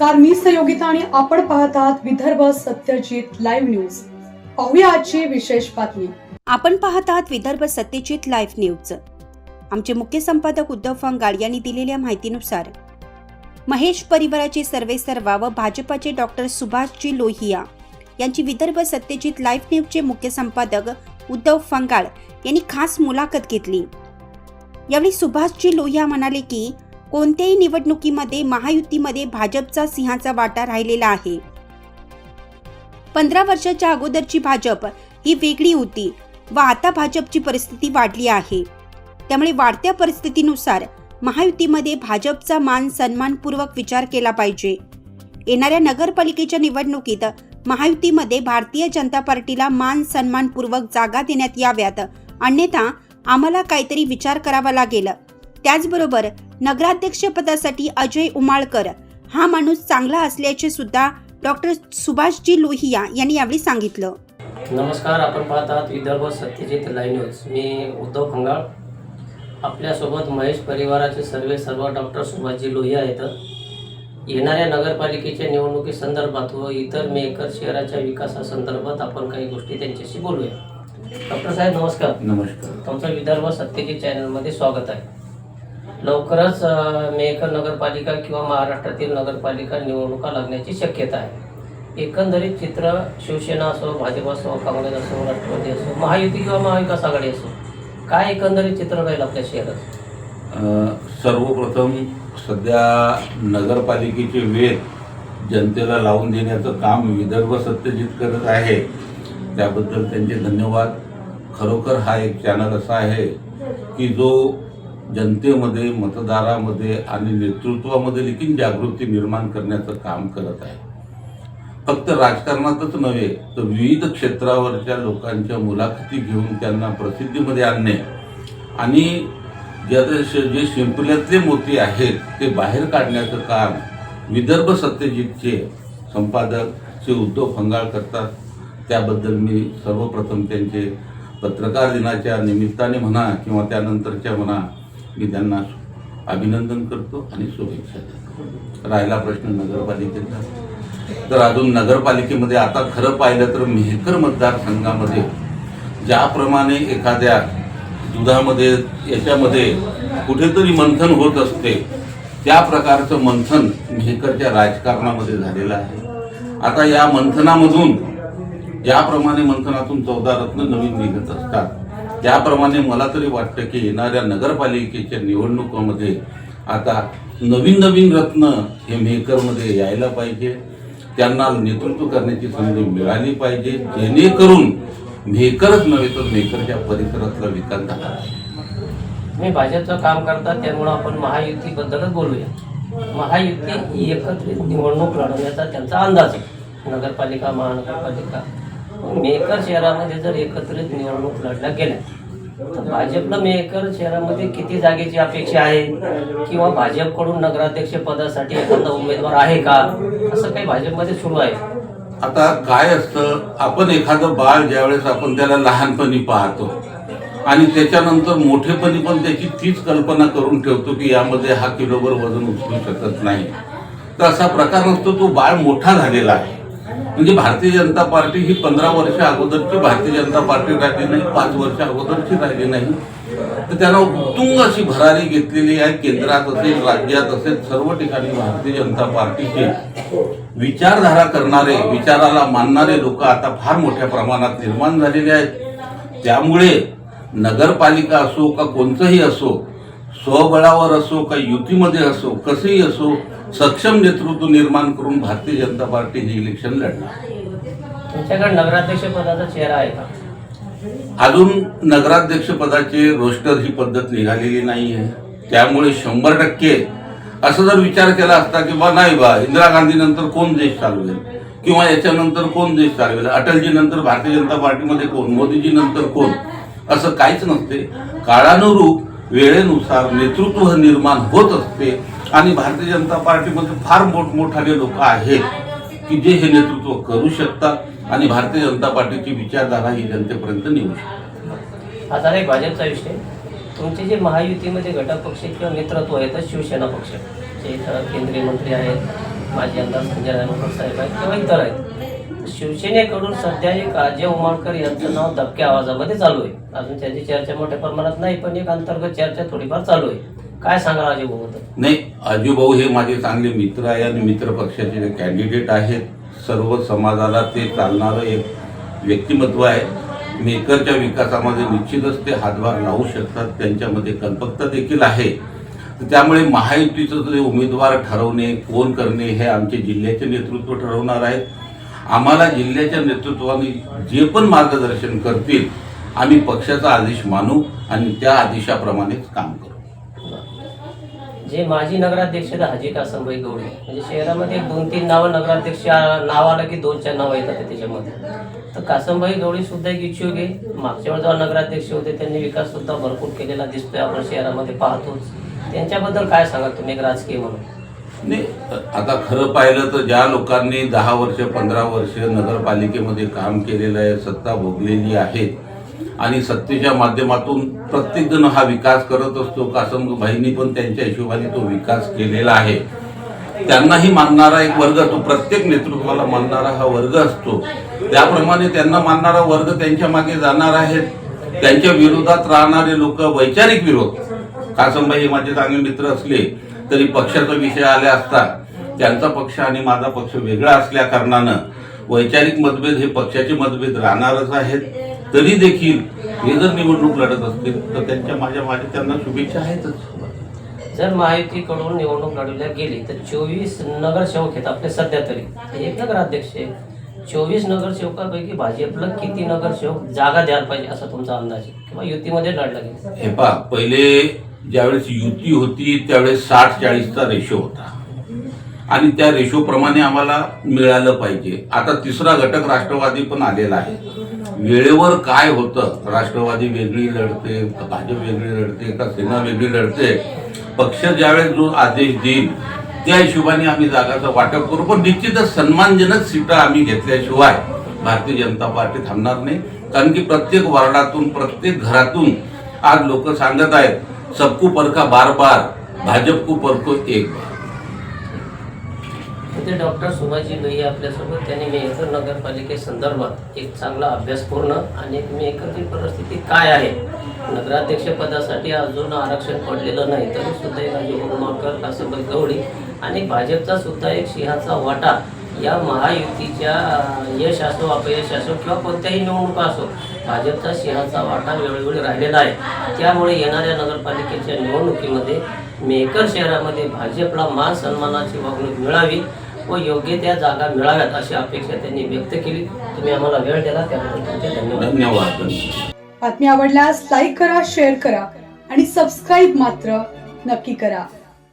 नमस्कार मी सहयोगिता आणि आपण पाहत आहात विदर्भ सत्यजित लाईव्ह न्यूज पाहूया आजची विशेष बातमी. आपण पाहत आहात विदर्भ सत्यजित लाईव्ह न्यूज आमचे मुख्य संपादक उद्धव फंगाड यांनी दिलेल्या माहितीनुसार महेश परिवाराचे सर्वे सर्वा व भाजपाचे डॉक्टर सुभाषजी लोहिया यांची विदर्भ सत्यजित लाईव्ह न्यूजचे मुख्य संपादक उद्धव फंगाळ यांनी खास मुलाखत घेतली. यावेळी सुभाषजी लोहिया म्हणाले की कोणत्याही निवडणुकीमध्ये महायुतीमध्ये भाजपचा सिंहाचा वाटा राहिलेला आहे. पंधरा वर्षाच्या अगोदरची भाजप ही वेगळी होती व आता भाजपची परिस्थिती वाढली आहे. त्यामुळे वाढत्या परिस्थितीनुसार महायुतीमध्ये भाजपचा मान सन्मानपूर्वक विचार केला पाहिजे. येणाऱ्या नगरपालिकेच्या निवडणुकीत महायुतीमध्ये भारतीय जनता पार्टीला मान सन्मानपूर्वक जागा देण्यात याव्यात अन्यथा आम्हाला काहीतरी विचार करावा लागेल. त्याचबरोबर नगराध्यक्षपदासाठी अजय उमाळकर हा माणूस चांगला असल्याचे सुद्धा डॉक्टर सुभाषजी लोहिया यांनी यावेळी सांगितलं. नमस्कार आपण पाहत आहात विदर्भ सत्यजित लाईव्ह न्यूज. मी उद्धव खंगाळ. आपल्यासोबत महेश परिवाराचे सर्वे सर्व डॉक्टर सुभाषजी लोहिया आहेत येणाऱ्या नगरपालिकेच्या निवडणुकी संदर्भात व इतर मेकर शहराच्या विकासासंदर्भात आपण काही गोष्टी त्यांच्याशी बोलूया. डॉक्टर साहेब नमस्कार. नमस्कार. तुमचं विदर्भ सत्यजित चॅनलमध्ये स्वागत आहे. लवकरच मेहकर नगरपालिका किंवा महाराष्ट्रातील नगरपालिका निवडणुका लागण्याची शक्यता आहे. एकंदरीत चित्र शिवसेना असो भाजप असो काँग्रेस असो राष्ट्रवादी असो महायुती किंवा महाविकास आघाडी असो काय एकंदरीत चित्र राहील आपल्या शहरात? सर्वप्रथम सध्या नगरपालिकेचे वेध जनतेला लावून देण्याचं काम विदर्भ सत्यजित करत आहे. त्याबद्दल त्यांचे धन्यवाद. खरोखर हा एक चॅनल असा आहे की जो जनतेमध्ये मतदारामध्ये आणि नेतृत्वामध्ये देखील जागृती निर्माण करण्याचं काम करत आहे. फक्त राजकारणातच नव्हे तर विविध क्षेत्रावरच्या लोकांच्या मुलाखती घेऊन त्यांना प्रसिद्धीमध्ये आणणे आणि ज्या जे शिंपल्यातले मोती आहेत ते बाहेर काढण्याचं काम विदर्भ सत्यजितचे संपादक श्री उद्धव फंगाळ करतात. त्याबद्दल मी सर्वप्रथम त्यांचे पत्रकार दिनाच्या निमित्ताने म्हणा किंवा त्यानंतरच्या म्हणा मी त्यांना अभिनंदन करतो आणि शुभेच्छा देतो. राहिला प्रश्न नगरपालिकेचा. तर अजून नगरपालिकेमध्ये आता खरं पाहिलं तर मेहकर मतदारसंघामध्ये ज्याप्रमाणे एखाद्या दुधामध्ये याच्यामध्ये कुठेतरी मंथन होत असते त्या प्रकारचं मंथन मेहकरच्या राजकारणामध्ये झालेलं आहे. आता या मंथनामधून ज्याप्रमाणे मंथनातून चौदा रत्न नवीन निघत असतात. त्याप्रमाणे मला तरी वाटतं की येणाऱ्या नगरपालिकेच्या निवडणुकामध्ये आता नवीन नवीन रत्न हे मेकरमध्ये यायला पाहिजे. त्यांना नेतृत्व करण्याची संधी मिळाली पाहिजे. जेणेकरून मेकरच नव्हे तर मेकरच्या परिसरातला विकास झाला. मी भाजपचं काम करता त्यामुळं आपण महायुतीबद्दलच बोलूया. महायुती एकत्रित निवडणूक लढवण्याचा त्यांचा अंदाज आहे. नगरपालिका महानगरपालिका. मेकर शहरामध्ये जर एकत्रित निवडणूक लढल्या गेल्या तर भाजपला मेकर शहरामध्ये किती जागेची अपेक्षा आहे? किंवा भाजपकडून नगराध्यक्ष पदासाठी एखादा उमेदवार आहे का? असं काही भाजपमध्ये सुरू आहे. आता काय असतं आपण एखादं बाळ ज्यावेळेस आपण त्याला लहानपणी पाहतो आणि त्याच्यानंतर मोठेपणी पण त्याची तीच कल्पना करून ठेवतो की यामध्ये हा किलोभर वजन उचलू शकत नाही. तर असा प्रकार नसतो तो बाळ मोठा झालेला आहे. म्हणजे भारतीय जनता पार्टी ही पंधरा वर्ष अगोदरची भारतीय जनता पार्टी राहिली नाही पाच वर्ष अगोदरची राहिली नाही. तर त्यांना उत्तुंग अशी भरारी घेतलेली आहे केंद्रात असेल राज्यात असेल सर्व ठिकाणी भारतीय जनता पार्टीचे विचारधारा करणारे विचाराला मानणारे लोक आता फार मोठ्या प्रमाणात निर्माण झालेले आहेत. त्यामुळे नगरपालिका असो का कोणतंही असो स्वबळावर असो का युतीमध्ये असो कसंही असो सक्षम नेतृत्व निर्माण करून भारतीय जनता पार्टी हे इलेक्शन लढणार. तुमच्याकडे नगराध्यक्ष पदाचा चेहरा आहे का? अजून नगराध्यक्ष पदाचे रोस्टर ही पद्धत निघालेली नाही आहे त्यामुळे शंभर टक्के असं जर विचार केला असता की बा नाही बा इंदिरा गांधी नंतर कोण देश चालवेल? किंवा याच्यानंतर कोण देश चालवेल? अटलजी नंतर भारतीय जनता पार्टीमध्ये कोण? मोदीजी नंतर कोण? असं काहीच नसते. काळानुरूप वेळेनुसार नेतृत्व निर्माण होत असते. आणि भारतीय जनता पार्टीमध्ये फार मोठमोठाले लोक आहेत की जे हे नेतृत्व करू शकतात आणि भारतीय जनता पार्टीची विचारधारा ही जनतेपर्यंत नेऊ शकतात. हा झाला एक भाजपचा विषय. तुमचे जे महायुतीमध्ये घटक पक्ष किंवा नेतृत्व आहे तर शिवसेना पक्ष. जे इथं केंद्रीय मंत्री आहेत माजी आमदार संजय रायमुकर साहेब आहेत किंवा इतर आहेत. शिवसेनेकडून सध्या एक अजय उमाळकर यांचं नाव दबक्या आवाजामध्ये चालू आहे. अजून त्याची चर्चा मोठ्या प्रमाणात नाही पण एक अंतर्गत चर्चा थोडीफार चालू आहे. काय सांगा अजय भाऊ नाही अजूभाऊ हे माझे चांगले मित्र आहे आणि मित्र पक्षाचे कॅन्डिडेट आहेत सर्व समाजाला ते चालणारं एक व्यक्तिमत्व आहे. मेकरच्या विकासामध्ये निश्चितच ते हातभार लावू शकतात त्यांच्यामध्ये कल्पकता देखील आहे. तर त्यामुळे महायुतीचं जे उमेदवार ठरवणे कोण करणे हे आमचे जिल्ह्याचे नेतृत्व ठरवणार आहेत आम्हाला जिल्ह्याच्या नेतृत्वाने जे पण मार्गदर्शन करतील आम्ही पक्षाचा आदेश मानू आणि त्या आदेशाप्रमाणेच काम करू. जे माजी नगराध्यक्ष आहेत हाजी कासमबाई गवळी. म्हणजे शहरामध्ये एक दोन तीन नावं नगराध्यक्ष आ- नाव आलं की दोन चार नावं येतात त्याच्यामध्ये. तर कासमबाई गवळी सुद्धा एक इच्छुक आहे. मागच्या वेळेस जेव्हा नगराध्यक्ष होते त्यांनी विकास सुद्धा भरपूर केलेला दिसतोय. आपण शहरामध्ये पाहतोच. त्यांच्याबद्दल काय सांगा तुम्ही एक राजकीय म्हणून? नाही आता खरं पाहिलं तर ज्या लोकांनी दहा वर्ष पंधरा वर्ष नगरपालिकेमध्ये काम केलेलं आहे सत्ता भोगलेली आहे आणि सत्तेच्या माध्यमातून प्रत्येकजण हा विकास करत असतो. कासम भाईंनी पण त्यांच्या हिशोबाने तो विकास केलेला आहे. त्यांनाही मानणारा एक वर्ग असतो. प्रत्येक नेतृत्वाला मानणारा हा वर्ग असतो. त्याप्रमाणे त्यांना मानणारा वर्ग त्यांच्या मागे जाणार आहेत. त्यांच्या विरोधात राहणारे लोक वैचारिक विरोध. कासंबाई हे माझे चांगले मित्र असले तरी पक्षाचा विषय आले असता त्यांचा पक्ष आणि माझा पक्ष वेगळा असल्या कारणानं वैचारिक मतभेद हे पक्षाचे मतभेद राहणारच आहेत. तरी देखील हे जर निवडणूक लढत असतील तर त्यांच्या माझ्या माझ्या त्यांना शुभेच्छा आहेतच. जर महायुतीकडून निवडणूक लढवल्या गेली तर चोवीस नगरसेवक आहेत आपले सध्या तरी. एक नगराध्यक्ष आहे चोवीस नगरसेवकापैकी भाजपला किती नगरसेवक जागा द्यायला पाहिजे असा तुमचा अंदाज आहे? किंवा युतीमध्ये लढला गेला? हे पहा पहिले ज्यावेळेस युती होती त्यावेळेस साठ चाळीसचा रेशो होता. आणि त्या रेशोप्रमाणे आम्हाला मिळालं पाहिजे. आता तिसरा घटक राष्ट्रवादी पण आलेला आहे. वेळेवर काय होतं? राष्ट्रवादी वेगळी लढते भाजप वेगळी लढते का सेना वेगळी लढते? पक्ष ज्यावेळेस जो आदेश देईल त्या हिशोबाने आम्ही जागाचं वाटप करू. पण निश्चितच सन्मानजनक सीटा आम्ही घेतल्याशिवाय भारतीय जनता पार्टी थांबणार नाही. कारण की प्रत्येक वार्डातून प्रत्येक घरातून आज लोक सांगत आहेत सबको परखा बार बार भाजप को परखो एक बार. तिथे डॉक्टर सुभाषजी लोही आपल्यासोबत. त्यांनी मेहकर नगरपालिकेसंदर्भात एक चांगला अभ्यासपूर्ण आणि मेहकरची परिस्थिती काय आहे? नगराध्यक्षपदासाठी अजून आरक्षण पडलेलं नाही तरी सुद्धा एक अजय उर्माकर कासंबाई गवळी आणि भाजपचा सुद्धा एक सिंहाचा वाटा या महायुतीच्या यश असो अपयश असो किंवा कोणत्याही निवडणुका असो भाजपचा सिंहाचा वाटा वेळोवेळी राहिलेला आहे. त्यामुळे येणाऱ्या नगरपालिकेच्या निवडणुकीमध्ये मेकर शहरामध्ये भाजपला मान सन्मानाची वागणूक मिळावी व योग्य त्या जागा मिळाव्यात अशी अपेक्षा त्यांनी व्यक्त केली. तुम्ही आम्हाला वेळ दिला त्याबद्दल तुमचे धन्यवाद. धन्यवाद. धन्यवाद बातमी आवडल्यास लाईक करा शेअर करा आणि सबस्क्राईब मात्र नक्की करा.